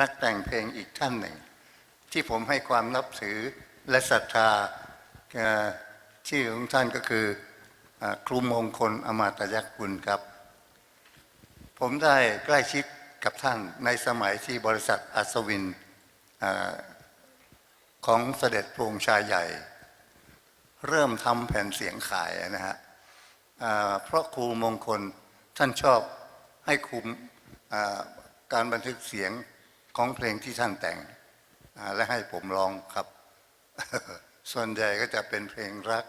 นักแต่งเพลงอีกท่านหนึ่ง ที่ผมให้ความนับถือและศรัทธาชื่อของท่านก็คือครูมงคลอมาตยักษ์กุลครับ ผมได้ใกล้ชิดกับท่านในสมัยที่บริษัทอัศวินอของเสด็จพระองค์ชายใหญ่ เริ่มทำแผ่นเสียงขายนะฮะเพราะครูมงคลท่านชอบให้คุมการบันทึกเสียง ของเพลงที่ท่านแต่งและให้ผมร้องครับ ส่วนใหญ่ก็จะเป็นเพลงรัก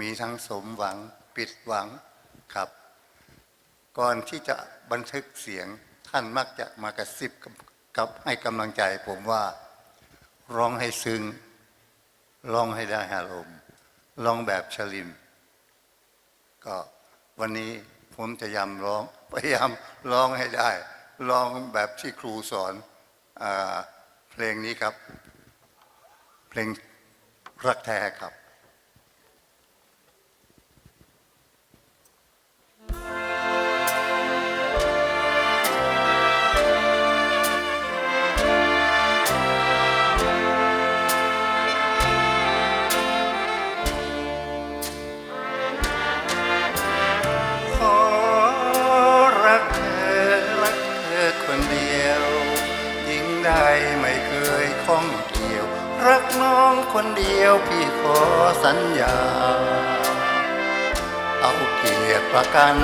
มีทั้งสมหวังปิดหวังครับ ก่อนที่จะบันทึกเสียงท่านมักจะมากระซิบกับให้กำลังใจผมว่าร้องให้ซึ้งร้องให้ได้อารมณ์ร้องแบบชลิมก็วันนี้ผมจะยำร้องพยายามร้องให้ได้ร้องแบบที่ครูสอน เพลงนี้ครับ เพลงรักแท้ครับข รักน้องคนเดียวพี่ขอสัญญา เอาเกียรติประกัน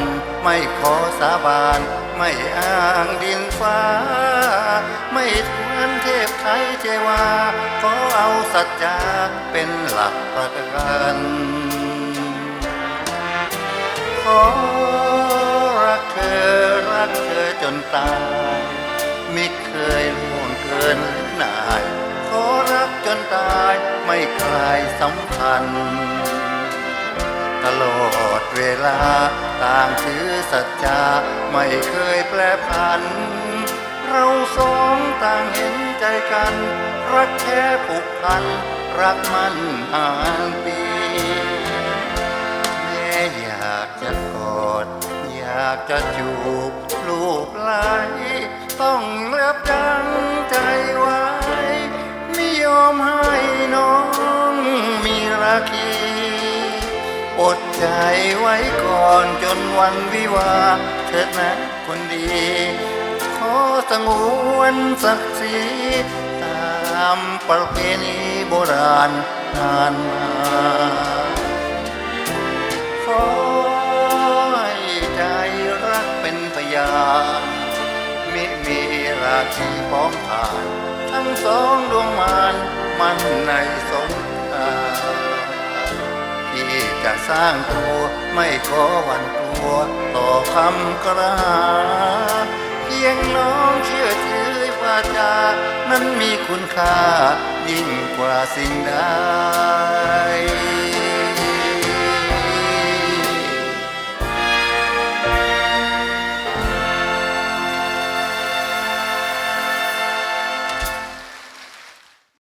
ไม่ขอสาบาน ไม่อ้างดินฟ้า ไม่ทวนเทพไทยเจวา ขอเอาสัจจาเป็นหลักประกันขอรักเธอรักเธอจนตาย คลายสัมพันธ์ ตลอดเวลาต่างถือสัจจาไม่เคยแปรผัน เราสองต่างเห็นใจกัน รักแท้ผูกพัน รักมันห่างปีแม่อยากจะกอด อยากจะจูบลูบไหลต้องเลือบดังใจไว้ไม่ยอมให้น้อง อดใจไว้ก่อนจนวันวิวาเถิดนะคนดี ขอสงวนศักดิ์ศรีตามประเพณีโบราณนานมาขอให้ใจรักเป็นพยานมิมีราชีพ้องผ่าน ทั้งสองดวงมานมันในสงครามที่ จะสร้างตัวไม่ขอหวันกลัวต่อคำกระหาเพียงน้องเชื่อถือว่าจานั้นมีคุณค่ายิ่งกว่าสิ่งใด